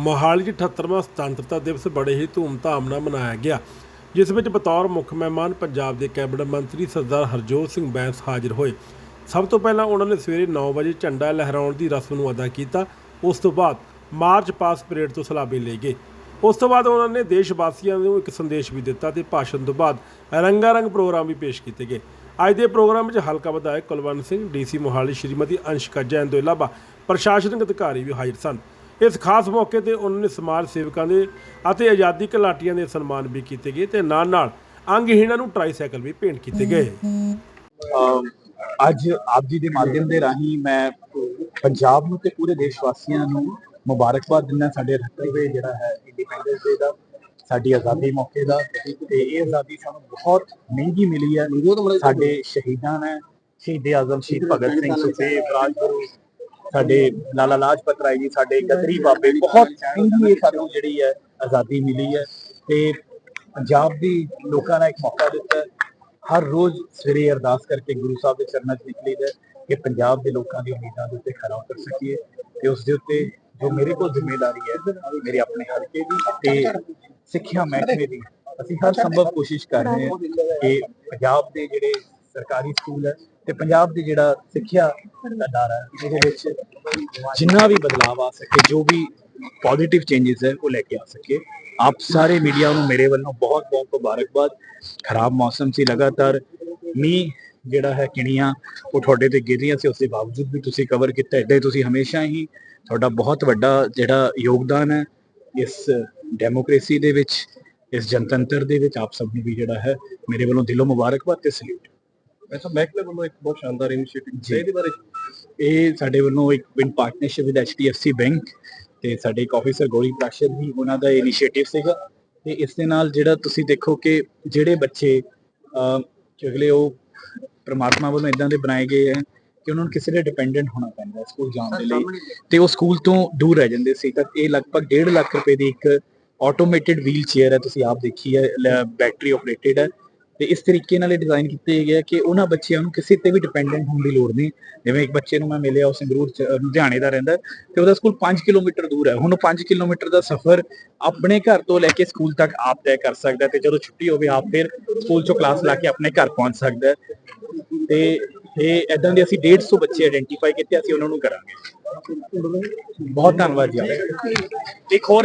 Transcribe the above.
ਮੋਹਾਲੀ 'ਚ 78ਵਾਂ ਸੁਤੰਤਰਤਾ ਦਿਵਸ ਬੜੇ ਹੀ ਧੂਮਧਾਮ ਨਾਲ ਮਨਾਇਆ ਗਿਆ, ਜਿਸ ਵਿੱਚ ਬਤੌਰ ਮੁੱਖ ਮਹਿਮਾਨ ਪੰਜਾਬ ਦੇ ਕੈਬਨਿਟ ਮੰਤਰੀ ਸਰਦਾਰ ਹਰਜੋਤ ਸਿੰਘ ਬੈਂਸ ਹਾਜ਼ਰ ਹੋਏ। ਸਭ ਤੋਂ ਪਹਿਲਾਂ ਉਹਨਾਂ ਨੇ ਸਵੇਰੇ 9 ਵਜੇ ਝੰਡਾ ਲਹਿਰਾਉਣ ਦੀ ਰਸਮ ਨੂੰ ਅਦਾ ਕੀਤਾ। ਉਸ ਤੋਂ ਬਾਅਦ ਮਾਰਚ ਪਾਸ ਪਰੇਡ ਤੋਂ ਸਲਾਮੀ ਲਈ ਗਏ। ਉਸ ਤੋਂ ਬਾਅਦ ਉਹਨਾਂ ਨੇ ਦੇਸ਼ ਵਾਸੀਆਂ ਨੂੰ ਇੱਕ ਸੰਦੇਸ਼ ਵੀ ਦਿੱਤਾ ਤੇ ਭਾਸ਼ਣ ਤੋਂ ਬਾਅਦ ਰੰਗਾ ਰੰਗ ਪ੍ਰੋਗਰਾਮ ਵੀ ਪੇਸ਼ ਕੀਤੇ ਗਏ। ਅੱਜ ਦੇ ਪ੍ਰੋਗਰਾਮ ਵਿੱਚ ਹਲਕਾ ਵਿਧਾਇਕ ਕੁਲਵੰਤ ਸਿੰਘ ਡੀਸੀ ਮੋਹਾਲੀ, ਸ਼੍ਰੀਮਤੀ ਅੰਸ਼ਕਾ ਜੈਨ ਤੋਂ ਇਲਾਵਾ ਪ੍ਰਸ਼ਾਸਨਿਕ ਅਧਿਕਾਰੀ ਵੀ ਹਾਜ਼ਰ ਸਨ। ਇਸ ਖਾਸ ਮੌਕੇ ਤੇ ਉਹਨਾਂ ਨੇ ਸਮਾਜ ਸੇਵਕਾਂ ਦੇ ਅਤੇ ਆਜ਼ਾਦੀ ਘਲਾਟੀਆਂ ਦੇ ਸਨਮਾਨ ਵੀ ਕੀਤੇ ਗਏ ਤੇ ਨਾਲ ਨਾਲ ਅੰਗਹੀਣਾਂ ਨੂੰ ਟਰਾਈਸਾਈਕਲ ਵੀ ਭੇਂਟ ਕੀਤੇ ਗਏ। ਅੱਜ ਆਪ ਜੀ ਦੇ ਮਾਧਿਅਮ ਦੇ ਰਾਹੀਂ ਮੈਂ ਪੰਜਾਬ ਨੂੰ ਤੇ ਪੂਰੇ ਦੇਸ਼ ਵਾਸੀਆਂ ਨੂੰ ਮੁਬਾਰਕਬਾਦ ਦਿੰਦਾ ਸਾਡੇ 78ਵੇਂ ਜਿਹੜਾ ਹੈ ਇੰਡੀਪੈਂਡੈਂਸ ਡੇ ਦਾ, ਸਾਡੀ ਆਜ਼ਾਦੀ ਮੌਕੇ ਦਾ ਤੇ ਇਹ ਆਜ਼ਾਦੀ ਸਾਨੂੰ ਬਹੁਤ ਮਹਿੰਗੀ ਮਿਲੀ ਹੈ। ਸਾਡੇ ਸ਼ਹੀਦਾਂ ਨੇ, ਸ਼ਹੀਦ ਆਜ਼ਮ ਸ਼ਹੀਦ ਭਗਤ ਸਿੰਘ ਸੁਖਦੇਵ ਰਾਜਗੁਰੂ ਸਾਡੇ ਲਾਲਾ ਲਾਜਪਤ ਰਾਏ ਜੀ, ਸਾਡੇ ਗਦਰੀ ਬਾਬੇ ਬਹੁਤ ਮਹਿੰਗੀ ਸਾਨੂੰ ਜਿਹੜੀ ਹੈ ਆਜ਼ਾਦੀ ਮਿਲੀ ਹੈ ਤੇ ਪੰਜਾਬ ਦੀ ਲੋਕਾਂ ਨੇ ਇੱਕ ਮੌਕਾ ਦਿੱਤਾ ਹਰ ਰੋਜ਼ ਸਵੇਰੇ ਅਰਦਾਸ ਕਰਕੇ ਗੁਰੂ ਸਾਹਿਬ ਦੇ ਚਰਨਾਂ 'ਚ ਨਿਕਲੀਦਾ ਹੈ ਕਿ ਪੰਜਾਬ ਦੇ ਲੋਕਾਂ ਦੀ ਉਮੀਦਾਂ ਦੇ ਉੱਤੇ ਖਰਾ ਉਤਰ ਸਕੀਏ ਤੇ ਉਸ ਦੇ ਉੱਤੇ ਜੋ ਮੇਰੇ ਕੋਲ ਜ਼ਿੰਮੇਵਾਰੀ ਹੈ, ਮੇਰੇ ਆਪਣੇ ਹਲਕੇ ਦੀ ਤੇ ਸਿੱਖਿਆ ਮਹਿਕਮੇ ਦੀ, ਅਸੀਂ ਹਰ ਸੰਭਵ ਕੋਸ਼ਿਸ਼ ਕਰ ਰਹੇ ਹਾਂ ਕਿ ਪੰਜਾਬ ਦੇ ਜਿਹੜੇ ਸਰਕਾਰੀ ਸਕੂਲ ਹੈ ਤੇ ਪੰਜਾਬ ਦੀ ਜਿਹੜਾ ਸਿੱਖਿਆ ਦਾ ਅਦਾਰਾ ਹੈ ਉਹਦੇ ਵਿੱਚ ਜਿੰਨਾ ਵੀ ਬਦਲਾਅ ਆ ਸਕੇ, ਜੋ ਵੀ ਪੋਜ਼ਿਟਿਵ ਚੇਂजेस ਹੈ, ਉਹ ਲੈ ਕੇ ਆ ਸਕੇ। ਆਪ ਸਾਰੇ ਮੀਡੀਆ ਨੂੰ ਮੇਰੇ ਵੱਲੋਂ ਬਹੁਤ ਬਹੁਤ ਮੁਬਾਰਕਬਾਦ। ਖਰਾਬ ਮੌਸਮ ਸੀ ਲਗਾਤਾਰ, ਮੀਂਹ ਜਿਹੜਾ ਹੈ, ਕਿਣੀਆਂ, ਉਹ ਤੁਹਾਡੇ ਤੇ ਗਿਰ ਰਹੀਆਂ ਸੀ, ਉਸ ਦੇ ਬਾਵਜੂਦ ਵੀ ਤੁਸੀਂ ਕਵਰ ਕੀਤਾ, ਏਦਾਂ ਹੀ ਤੁਸੀਂ ਹਮੇਸ਼ਾ ਹੀ ਤੁਹਾਡਾ ਬਹੁਤ ਵੱਡਾ ਜਿਹੜਾ ਯੋਗਦਾਨ ਹੈ, ਇਸ ਡੈਮੋਕ੍ਰੇਸੀ ਦੇ ਵਿੱਚ, ਇਸ ਜਨਤੰਤਰ ਦੇ ਵਿੱਚ ਆਪ ਸਭ ਨੂੰ ਵੀ ਜਿਹੜਾ ਹੈ, ਮੇਰੇ ਵੱਲੋਂ ਦਿਲੋਂ ਮੁਬਾਰਕਬਾਦ ਤੇ ਸਲੂਟ ਐਸਾ ਮਹਿਕਮੇ ਵੱਲੋਂ ਇੱਕ ਬਹੁਤ ਸ਼ਾਨਦਾਰ ਇਨੀਸ਼ੀਏਟਿਵ ਜੀ। ਇਹਦੇ ਬਾਰੇ ਇਹ ਸਾਡੇ ਵੱਲੋਂ ਇੱਕ in partnership with HDFC bank ਤੇ ਸਾਡੇ ਇੱਕ ਆਫੀਸਰ ਗੋਰੀ ਪ੍ਰਾਸ਼ਰ ਵੀ ਉਹਨਾਂ ਦਾ ਇਨੀਸ਼ੀਏਟਿਵ ਸੀਗਾ ਤੇ ਇਸ ਦੇ ਨਾਲ ਜਿਹੜਾ ਤੁਸੀਂ ਦੇਖੋ ਕਿ ਜਿਹੜੇ ਬੱਚੇ ਅਗਲੇ ਉਹ ਪ੍ਰਮਾਤਮਾ ਵੱਲੋਂ ਇਦਾਂ ਦੇ ਬਣਾਏ ਗਏ ਹੈ ਕਿ ਉਹਨਾਂ ਨੂੰ ਕਿਸੇ ਦੇ ਡਿਪੈਂਡੈਂਟ ਹੋਣਾ ਪੈਂਦਾ ਹੈ ਸਕੂਲ ਜਾਣ ਦੇ ਲਈ ਤੇ ਉਹ ਸਕੂਲ ਤੋਂ ਦੂਰ ਰਹਿ ਜਾਂਦੇ ਸੀ ਤਾਂ ਇਹ ਲਗਭਗ 1.5 ਲੱਖ ਰੁਪਏ ਦੀ ਇੱਕ ਆਟੋਮੇਟਿਡ ਵੀਲ ਚੇਅਰ ਹੈ ਤੁਸੀਂ ਆਪ ਦੇਖੀ ਹੈ ਬੈਟਰੀ ਆਪਰੇਟਡ ਹੈ। ਤੇ ਇਸ ਤਰੀਕੇ ਨਾਲ ਇਹ ਡਿਜ਼ਾਈਨ ਕੀਤੇ ਗਏ ਕਿ ਉਹਨਾਂ ਬੱਚਿਆਂ ਨੂੰ ਕਿਸੇ ਤੇ ਵੀ ਡਿਪੈਂਡੈਂਟ ਹੋਣ ਦੀ ਲੋੜ ਨਹੀਂ। ਜਿਵੇਂ ਇੱਕ ਬੱਚੇ ਨੂੰ ਮੈਂ ਮਿਲਿਆ, ਉਹ ਸੰਗਰੂਰ ਲੁਧਿਆਣੇ ਦਾ ਰਹਿੰਦਾ ਤੇ ਉਹਦਾ ਸਕੂਲ 5 ਕਿਲੋਮੀਟਰ ਦੂਰ ਹੈ। ਹੁਣ ਉਹ 5 ਕਿਲੋਮੀਟਰ ਦਾ ਸਫ਼ਰ ਆਪਣੇ ਘਰ ਤੋਂ ਲੈ ਕੇ ਸਕੂਲ ਤੱਕ ਆਪ ਤੈਅ ਕਰ ਸਕਦਾ ਤੇ ਜਦੋਂ ਛੁੱਟੀ ਹੋਵੇ, ਆਪ ਫਿਰ ਸਕੂਲ ਚੋਂ ਕਲਾਸ ਲਾ ਕੇ ਆਪਣੇ ਘਰ ਪਹੁੰਚ ਸਕਦਾ ਤੇ ਇਹ ਇਦਾਂ ਦੇ ਅਸੀਂ 150 ਬੱਚੇ ਆਇਡੈਂਟੀਫਾਈ ਕੀਤੇ, ਅਸੀਂ ਉਹਨਾਂ ਨੂੰ ਕਰਾਂਗੇ। ਬਹੁਤ ਧੰਨਵਾਦ ਜੀ। ਇੱਕ ਹੋਰ